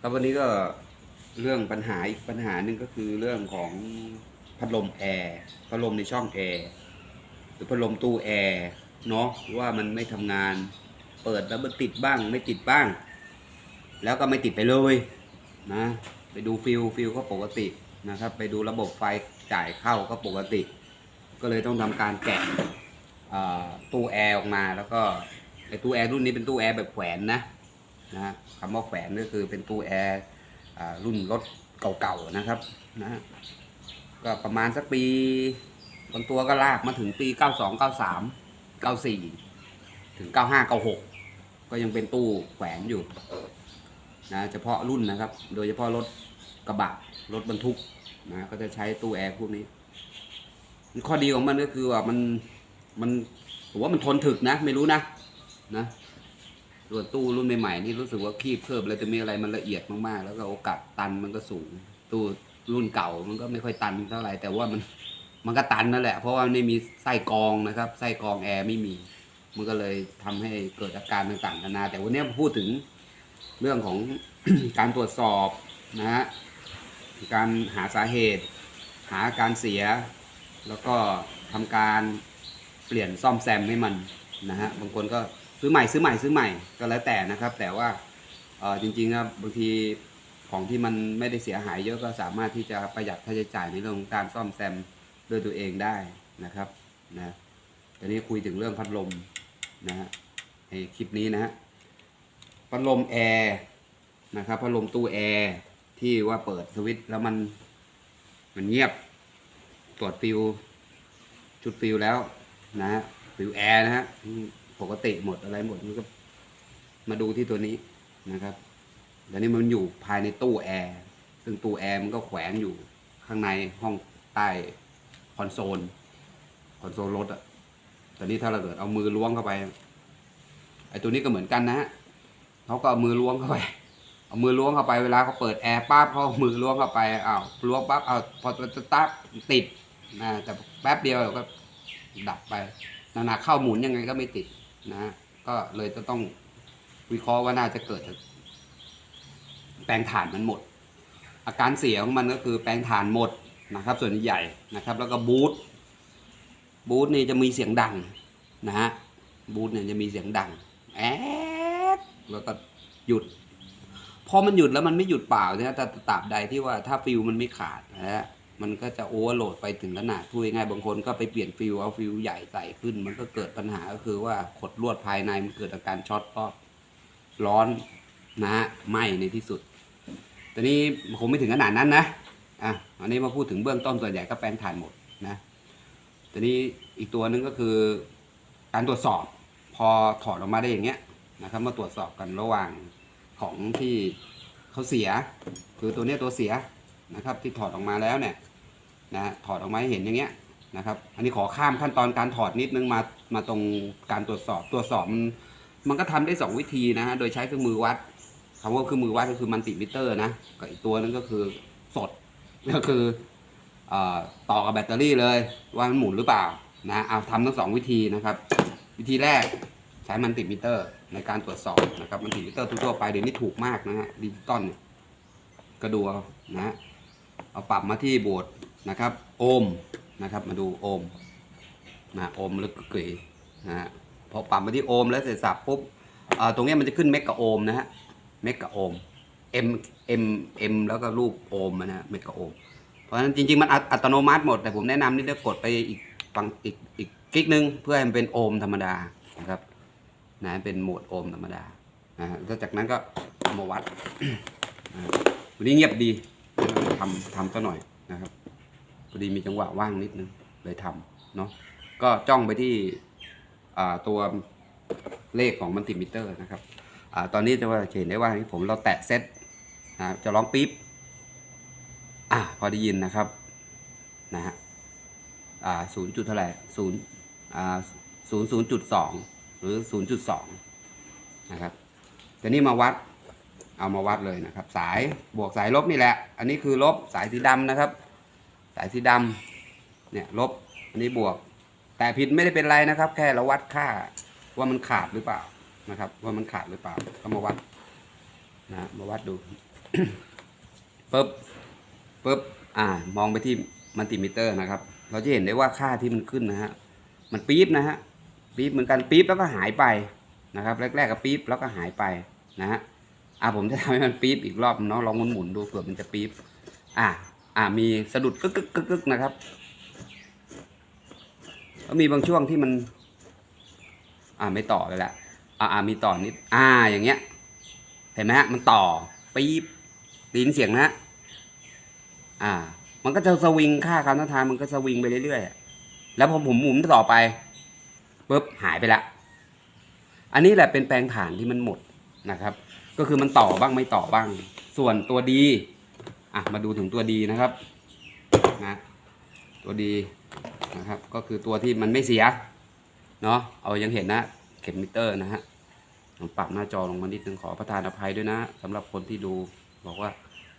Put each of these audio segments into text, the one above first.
ครับวันนี้ก็เรื่องปัญหาอีกปัญหาหนึ่งก็คือเรื่องของพัดลมแอร์พัดลมในช่องแอร์หรือพัดลมตู้แอร์เนาะว่ามันไม่ทำงาน เปิดแล้วมันติดบ้าง ไม่ติดบ้าง แล้วก็ไม่ติดไปเลยนะ ไปดูฟิลฟิลก็ปกตินะครับ ไปดูระบบไฟจ่ายเข้าก็ปกติ ก็เลยต้องทำการแกะตู้แอร์ออกมาแล้วก็ไอ้ตู้แอร์รุ่นนี้เป็นตู้แอร์แบบแขวนนะ นะคำว่าแขวนก็คือเป็นตู้แอร์รุ่นรถเก่าๆนะครับนะฮะก็ประมาณสักปีบางตัวก็ลากมาถึงปี 92 93 94 ถึง 95 96 ก็ยังเป็นตู้แขวนอยู่นะเฉพาะรุ่นนะครับ โดยเฉพาะรถกระบะรถบรรทุกนะก็จะใช้ตู้แอร์พวกนี้ ข้อดีของมันก็คือว่ามันมันผมว่ามันทนถึกนะ ไม่รู้นะนะ ส่วนตู้รุ่นใหม่ๆนี่รู้สึกว่าคีบเพิ่มแล้วจะมีอะไรมันละเอียดมากๆ แล้วก็โอกาสตันมันก็สูง ตู้รุ่นเก่ามันก็ไม่ค่อยตันเท่าไหร่แต่ว่ามันมันก็ตันนั่นแหละ เพราะว่ามันไม่มีไส้กรองนะครับไส้กรองแอร์ไม่มี มันก็เลยทำให้เกิดอาการต่างๆนานา แต่วันนี้พูดถึงเรื่องของการตรวจสอบนะฮะการหาสาเหตุ หาการเสีย แล้วก็ทำการเปลี่ยนซ่อมแซมให้มันนะฮะบางคนก็ ซื้อใหม่ซื้อใหม่ซื้อใหม่ก็แล้วแต่นะครับ แต่ว่าเออจริงๆครับบางทีของที่มันไม่ได้เสียหายเยอะก็สามารถที่จะประหยัดค่าใช้จ่ายในเรื่องของการซ่อมแซมด้วยตัวเองได้นะครับนะตอนนี้คุยถึงเรื่องพัดลมนะฮะในคลิปนี้นะฮะพัดลมแอร์นะครับพัดลมตู้แอร์ที่ว่าเปิดสวิตช์แล้วมันมันเงียบตรวจฟิวชุดฟิวแล้วนะฮะฟิวแอร์นะฮะ ปกติหมดอะไรหมดมันก็มาดูที่ตัวนี้นะครับเดี๋ยวนี้มันอยู่ภายในตู้แอร์ซึ่งตู้แอร์มันก็แขวนอยู่ข้างในห้องใต้คอนโซลคอนโซลรถอะแตอนนี้ถ้าเราเกิดเอามือล้วงเข้าไปไอ้ตัวนี้ก็เหมือนกันนะฮะเขาก็เอามือล้วงเข้าไป เอามือล้วงเข้าไปเวลาเขาเปิดแอร์ปั๊บเขาเอามือล้วงเข้าไปอ้าวล้วงปั๊บเอาวพอสตาร์ทติดนะแต่แป๊บเดียวเดี๋ยวก็ดับไปนานาเข้าหมุนยังไงก็ไม่ติด นะก็เลยจะต้องวิเคราะห์ว่าน่าจะเกิดจากแปลงถ่านมันหมด อาการเสียของมันก็คือแปลงถ่านหมดนะครับ ส่วนใหญ่นะครับ แล้วก็บูทบูทนี่จะมีเสียงดังนะฮะบูทเนี่ยจะมีเสียงดังแอดแล้วก็หยุดพอมันหยุดแล้วมันไม่หยุดเปล่าเนี่ยแต่ตราบใดที่ว่าถ้าฟิลมันไม่ขาดนะฮะ มันก็จะโอเวอร์โหลดไปถึงขนาดพูดง่ายบางคนก็ไปเปลี่ยนฟิลเอาฟิลใหญ่ใส่ขึ้น มันก็เกิดปัญหาก็คือว่าขดลวดภายในมันเกิดอาการช็อตก็ร้อนนะฮะไหมในที่สุดตอนนี้คงไม่ถึงขนาดนั้นนะอะอันนี้มาพูดถึงเบื้องต้นส่วนใหญ่ก็แปลงถ่านหมดนะตอนนี้อีกตัวหนึงก็คือการตรวจสอบพอถอดออกมาได้อย่างเงี้ยนะครับมาตรวจสอบกันระหว่างของที่เขาเสีย คือตัวเนี้ยตัวเสียนะครับ ที่ถอดออกมาแล้วเนี่ย นะถอดออกมาให้เห็นอย่างเงี้ยนะครับ อันนี้ขอข้ามขั้นตอนการถอดนิดนึงมามาตรงการตรวจสอบตรวจสอบมันก็ทำได้สองวิธีนะฮะโดยใช้เครื่องมือวัดคำว่าเครื่องมือวัดก็คือมันติมิเตอร์นะกับอีกตัวนึงก็คือสดก็คืออต่อกับแบตเตอรี่เลยว่ามันหมุนหรือเปล่านะเอาทำทั้งสองวิธีนะครับ วิธีแรกใช้มันติมิเตอร์ในการตรวจสอบนะครับมันติมิเตอร์ทั่วไปเดี๋ยวนี้ถูกมากนะฮะดิจิตอลเนี่ยก็ดูเอานะเอาปรับมาที่โบสถ์ นะครับโอห์มนะครับมาดูโอห์มนะโอห์มลึกเกยนะฮะพอปรับมาที่โอห์มแล้วเสร็จสับปุ๊บตรงนี้มันจะขึ้นเมกะโอห์มนะฮะเมกะโอห์ม M M M แล้วก็รูปโอห์มนะฮะเมกะโอห์มเพราะฉะนั้นจริงๆ มันอัตอัตโนมัติหมด แต่ผมแนะนำนี่จะกดไปอีกฝั่งอีกอีกกิ๊กนึงเพื่อให้มันเป็นโอห์มธรรมดานะครับนะเป็นโหมดโอห์มธรรมดานะฮะแล้วจากนั้นก็มาวัดวันนี้เงียบดีทำทำซะหน่อยนะครับ พอดีมีจังหวะว่างนิดนึงเลยทำเนาะก็จ้องไปที่ตัวเลขของมันติมิเตอร์นะครับอตอนนี้จะว่าเห็นได้ว่าผมเราแตะเซตนะจะร้องปี๊บอ่าพอได้ยินนะครับนะฮะอ่าศูนย์จุดเท่าไหร่ศูนย์อ่าศูนย์ศูนย์จุดสองหรือ0.2นะครับแต่นี่มาวัดเอามาวัดเลยนะครับ สายบวกสายลบนี่แหละ อันนี้คือลบสายสีดำนะครับ สายสีดำเนี่ยลบอันนี้บวก แต่ผิดไม่ได้เป็นไรนะครับ แค่เราวัดค่าว่ามันขาดหรือเปล่านะครับ ว่ามันขาดหรือเปล่าก็มาวัดนะมาวัดดูปุ๊บปุ๊บอ่ามองไปที่มัลติมิเตอร์นะครับ เราจะเห็นได้ว่าค่าที่มันขึ้นนะฮะมันปี๊บนะฮะปี๊บเหมือนกันปี๊บแล้วก็หายไปนะครับ แรกๆก็ปี๊บแล้วก็หายไปนะฮะอ่าผมจะทำให้มันปี๊บอีกรอบเนาะลองหมุนๆดูเผื่อมันจะปี๊บอ่า อ่ามีสะดุดกึกกึกกึกกึกนะครับแล้วมีบางช่วงที่มัน อ่าไม่ต่อเลยละอ่าอ่ามีต่อนิด อ่าอย่างเงี้ย เห็นไหมฮะมันต่อปี๊บได้ยินเสียงนะ อ่า มันก็จะสวิงค่าการต้านทานมันก็สวิงไปเรื่อยๆแล้วพอผมหมุนต่อไปปุ๊บหายไปละอันนี้แหละเป็นแปลงฐานที่มันหมดนะครับ ก็คือมันต่อบ้างไม่ต่อบ้าง ส่วนตัวดี อะมาดูถึงตัวดีนะครับนะตัวดีนะครับ ก็คือตัวที่มันไม่เสียเนาะเอายังเห็นนะเข็มมิเตอร์นะฮะผมปรับหน้าจอลงมานิดนึงขอประทานอภัยด้วยนะสำหรับคนที่ดูบอกว่า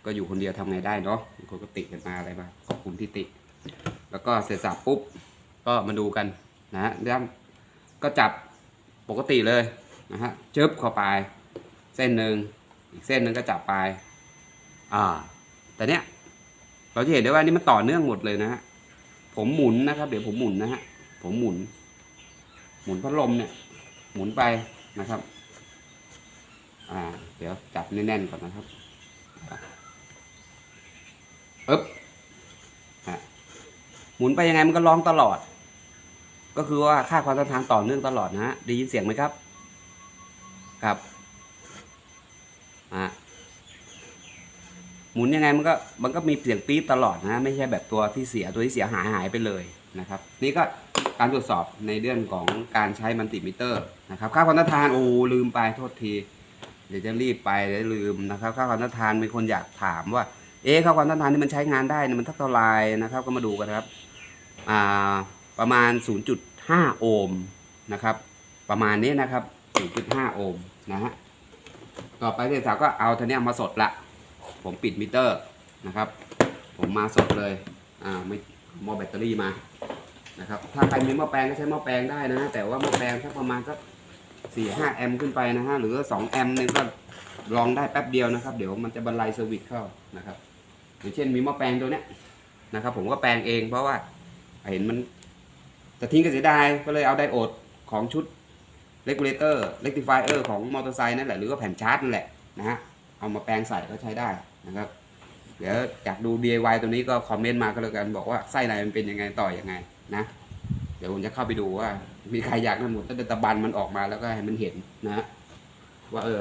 ก็อยู่คนเดียวทำไงได้เนาะคนก็ติดกันมาอะไรมาขอบคุณที่ติดแล้วก็เสร็จสับปุ๊บก็มาดูกันนะฮะเรื่องก็จับปกติเลยนะฮะเจิบเข้าไป เส้นหนึ่งอีกเส้นหนึ่งก็จับไปอ่า แต่เนี้ยเราจะเห็นได้ว่านี่มันต่อเนื่องหมดเลยนะฮะผมหมุนนะครับ เดี๋ยวผมหมุนนะฮะผมหมุน หมุนพัดลมเนี่ย หมุนไปนะครับ อ่า เดี๋ยวจับแน่นๆก่อนนะครับอึ๊บอะหมุนไปยังไงมันก็ร้องตลอด ก็คือว่าค่าความต้านทานต่อเนื่องตลอดนะฮะได้ยินเสียงไหมครับ ครับอะ หมุนยังไงมันก็มันก็มีเสียงปี๊บตลอดนะ ไม่ใช่แบบตัวที่เสียตัวที่เสียหายหายไปเลยนะครับ นี่ก็การตรวจสอบในเรื่องของการใช้มัลติมิเตอร์นะครับ ค่าความต้านทานโอ้ลืมไปโทษที เดี๋ยวจะรีบไปเดี๋ยวลืมนะครับ ค่าความต้านทานมีคนอยากถามว่า เอ๊ะค่าความต้านทานนี่มันใช้งานได้เนี่ยมันเท่าไหร่นะครับ ก็มาดูกันครับอ่าประมาณ 0.5 โอห์มนะครับ ประมาณนี้นะครับ 0.5 โอห์มนะฮะต่อไปเสร็จสาวก็เอาทีเนี้ยมาสดละ ผมปิดมิเตอร์นะครับ ผมมาสดเลยอ่าไม่หม้อแบตเตอรี่มานะครับ ถ้าใครมีหม้อแปลงก็ใช้หม้อแปลงได้นะฮะแต่ว่าหม้อแปลงสักประมาณสักสี่ห้าแอมป์ขึ้นไปนะฮะหรือสองแอมป์เนี่ยก็ลองได้แป๊บเดียวนะครับ เดี๋ยวมันจะบรรลัยเซอร์วิสเข้านะครับอย่างเช่นมีหม้อแปลงตัวเนี้ยนะครับ ผมก็แปลงเองเพราะว่าเห็นมันจะทิ้งก็เสียดายก็เลยเอาไดโอดของชุด regulator rectifier ของมอเตอร์ไซค์นั่นแหละหรือว่าแผ่นชาร์จนั่นแหละนะฮะ เอามาแปลงใส่ก็ใช้ได้นะครับ เดี๋ยวอยากดู DIY ตัวนี้ก็คอมเมนต์มาก็แล้วกันบอกว่าไส้ในมันเป็นยังไงต่อยังไงนะเดี๋ยวผมจะเข้าไปดูว่า มีใครอยากนั่นหมดตั้งแต่ตะบันมันออกมาแล้วก็ให้มันเห็นนะฮะว่าเออ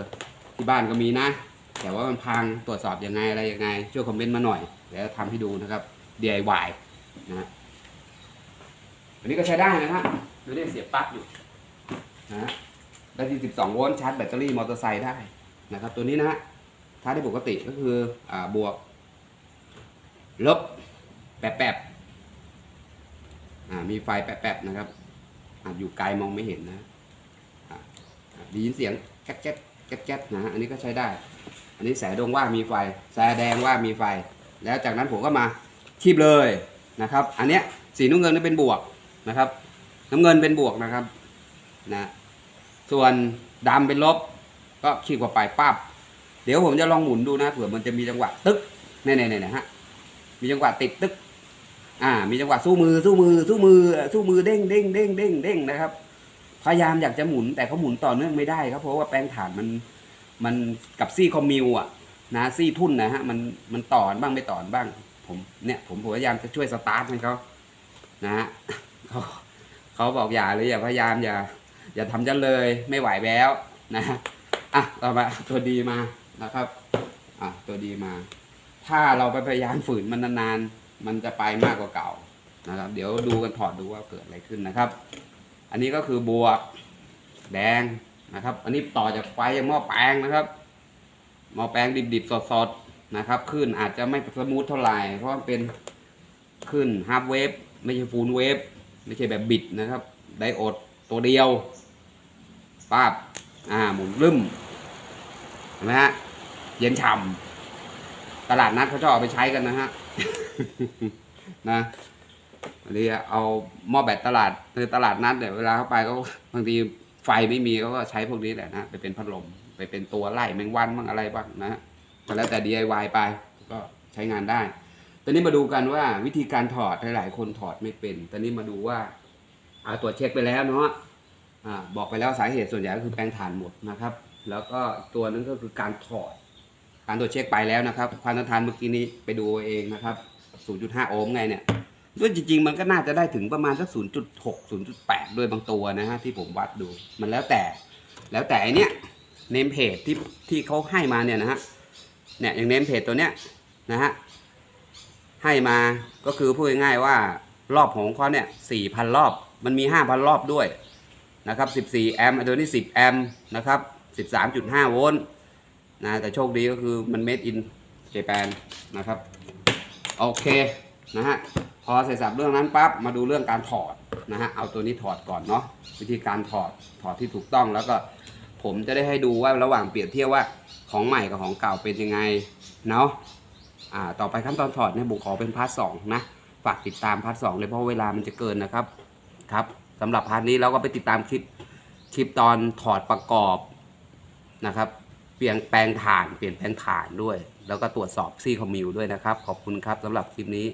ที่บ้านก็มีนะ แต่ว่ามันพังตรวจสอบยังไงอะไรยังไง ช่วยคอมเมนต์มาหน่อยเดี๋ยวทำให้ดูนะครับ DIY นะฮะอันนี้ก็ใช้ได้นะฮะไม่ได้เสียบปลั๊กอยู่นะฮะได้ที่ 12 โวลต์ชาร์จแบตเตอรี่มอเตอร์ไซค์ได้นะครับ ตัวนี้นะฮะ ถ้าได้ปกติก็คืออ่าบวก ลบแปบแปบอ่ามีไฟแปบแปบนะครับอ่าอยู่ไกลมองไม่เห็นนะอ่าได้ยินเสียงแก๊กแก๊กแก๊กแก๊กนะฮะอันนี้ก็ใช้ได้ อันนี้แสดงว่ามีไฟแสดงว่ามีไฟ แล้วจากนั้นผมก็มาคีบเลยนะครับ อันเนี้ยสีน้ำเงินนี่เป็นบวกนะครับ น้ำเงินเป็นบวกนะครับนะส่วนดำเป็นลบก็คีบเข้าไปปั๊บ เดี๋ยวผมจะลองหมุนดูนะเผื่อมันจะมีจังหวะตึ๊กเนี่ยเนี่ยเนี่ยฮะมีจังหวะติดตึ๊กอ่า มีจังหวะสู้มือสู้มือสู้มือสู้มือเด้งเด้งเด้งเด้งเด้งนะครับพยายามอยากจะหมุนแต่เขาหมุนต่อเนื่องไม่ได้ครับเพราะว่าแปลงฐานมันมันกับซี่คอมมิวอะนะซี่ทุ่นนะฮะมันมันต่อนบ้างไม่ต่อบ้าง ผมเนี่ยผมพยายามจะช่วยสตาร์ทให้เขานะฮะเขาเขาบอกอย่าเลยอย่าพยายามอย่า อย่าทำจะเลยไม่ไหวแล้วนะอะต่อมาตัวดีมา นะครับอะตัวดีมา ถ้าเราไปพยายามฝืนมันนานๆมันจะไปมากกว่าเก่านะครับ เดี๋ยวดูกันถอดดูว่าเกิดอะไรขึ้นนะครับ อันนี้ก็คือบวกแดงนะครับ อันนี้ต่อจากไฟยังหม้อแปลงนะครับหม้อแปลงดิบๆสดๆนะครับขึ้นอาจจะไม่สมูทเท่าไหร่เพราะเป็นขึ้นฮาร์ฟเวฟไม่ใช่ฟูลเวฟไม่ใช่แบบบิดนะครับไดโอดตัวเดียวปาบอ่าหมุนรึมเห็นไหมฮะ เย็นฉ่ำตลาดนัดเขาชอบเอาไปใช้กันนะฮะนะอันนี้เอาหม้อแบตตลาดในตลาดนัดเนี่ยเวลาเข้าไปเขาบางทีไฟไม่มีเขาก็ใช้พวกนี้แหละนะไปเป็นพัดลมไปเป็นตัวไล่แมงวันบ้างอะไรบ้างนะก็แล้วแต่ DIY ไปก็ใช้งานได้ ตอนนี้มาดูกันว่าวิธีการถอดหลาย ๆ คนถอดไม่เป็น ตอนนี้มาดูว่าเอาตรวจเช็คไปแล้วเนาะอ่าบอกไปแล้วสาเหตุส่วนใหญ่ก็คือแปลงถ่านหมดนะครับ แล้วก็อีกตัวนึงก็คือการถอด การตรวจเช็คไปแล้วนะครับ ความต้านทานเมื่อกี้นี้ไปดูเองนะครับ 0.5 โอห์มไงเนี่ยด้วยจริงๆ มันก็น่าจะได้ถึงประมาณสัก 0.6 0.8 ด้วยบางตัวนะฮะที่ผมวัดดู มันแล้วแต่ แล้วแต่ไอเนี้ยเนมเพจที่ที่เขาให้มาเนี่ยนะฮะ เนี่ยอย่างเนมเพจตัวเนี้ยนะฮะ ให้มาก็คือพูดง่ายๆว่ารอบของเขาเนี่ย 4,000 รอบ มันมี 5,000 รอบด้วยนะครับ 14 แอมป์ตัวนี้ 10 แอมป์นะครับ 13.5 โวลต์ นะแต่โชคดีก็คือมัน made in Japan นะครับ โอเคนะฮะพอเสร็จสับเรื่องนั้นปั๊บมาดูเรื่องการถอดนะฮะเอาตัวนี้ถอดก่อนเนาะวิธีการถอดถอดที่ถูกต้องแล้วก็ผมจะได้ให้ดูว่าระหว่างเปรียบเทียบว่าของใหม่กับของเก่าเป็นยังไงเนาะอ่าต่อไปขั้นตอนถอดเนี่ยบุขอเป็นพาร์ทสองนะฝากติดตามพาร์ทสองเลยเพราะเวลามันจะเกินนะครับครับสำหรับพาร์ทนี้เราก็ไปติดตามคลิปคลิปตอนถอดประกอบนะครับ ปลี่ยนแปลงฐาน เปลี่ยนแปลงฐานด้วย แล้วก็ตรวจสอบซี่คอมมิวด้วยนะครับ ขอบคุณครับสำหรับคลิปนี้